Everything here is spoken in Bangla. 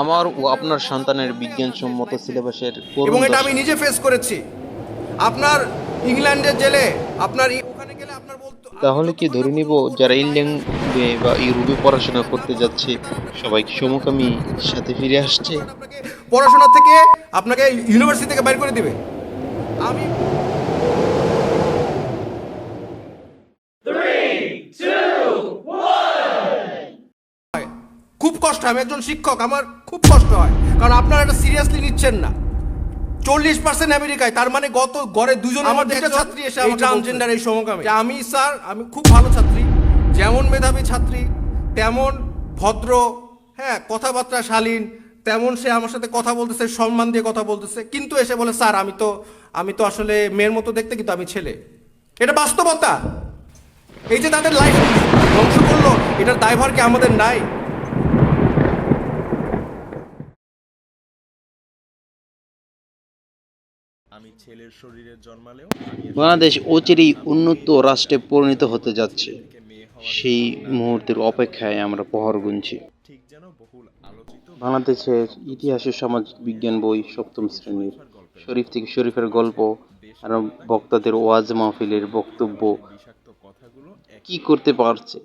আমার ও আপনার সন্তানের বিজ্ঞানসম্মত সিলেবাসের এবং এটা আমি নিজে ফেস করেছি। আপনার ইংল্যান্ডের জেলে আপনার ওখানে গেলে আপনার বলতো তাহলে কি ধরে নিব যারা ইংল্যান্ডে বা ইউরোপে পড়াশোনা করতে যাচ্ছে সবাই কি সমকামী সাথে ফিরে আসছে? পড়াশোনা থেকে আপনাকে ইউনিভার্সিটি থেকে বাইর করে দিবে। আমি খুব কষ্ট হয়। আমি একজন শিক্ষক আমার খুব কষ্ট হয়। কারণ আপনারা এটা সিরিয়াসলি নিচ্ছেন না। চল্লিশ পার্সেন্ট আমেরিকায় তার মানে গত গড়ে দুজন আমার একটা ছাত্রী এসে আমার ট্রান্সজেন্ডার এই সমকামী। আমি স্যার আমি খুব ভালো ছাত্রী যেমন মেধাবী ছাত্রী তেমন ভদ্র হ্যাঁ কথাবার্তা শালীন তেমন সে আমার সাথে কথা বলতেছে সম্মান দিয়ে কথা বলতেছে। কিন্তু এসে বলে স্যার আমি তো আমি তো আসলে মেয়ের মতো দেখতে কিন্তু আমি ছেলে। এটা বাস্তবতা। এই যে তাদের লাইফ ধ্বংস করল এটার দায়ভার কি আমাদের নাই? আমি ছেলের শরীরে জন্মালেও বাংলাদেশ অচিরেই উন্নত রাষ্ট্রে পরিণত হতে যাচ্ছে। সেই মুহূর্তের অপেক্ষায় আমরা প্রহর গুনছি। ঠিক যেন আলোচিত বাংলাদেশের ইতিহাস ও সামাজিক বিজ্ঞান বই সপ্তম শ্রেণির শরীফ থেকে শরীফের গল্প আর বক্তাদের ওয়াজ মাহফিলের বক্তব্য কি করতে পারছে?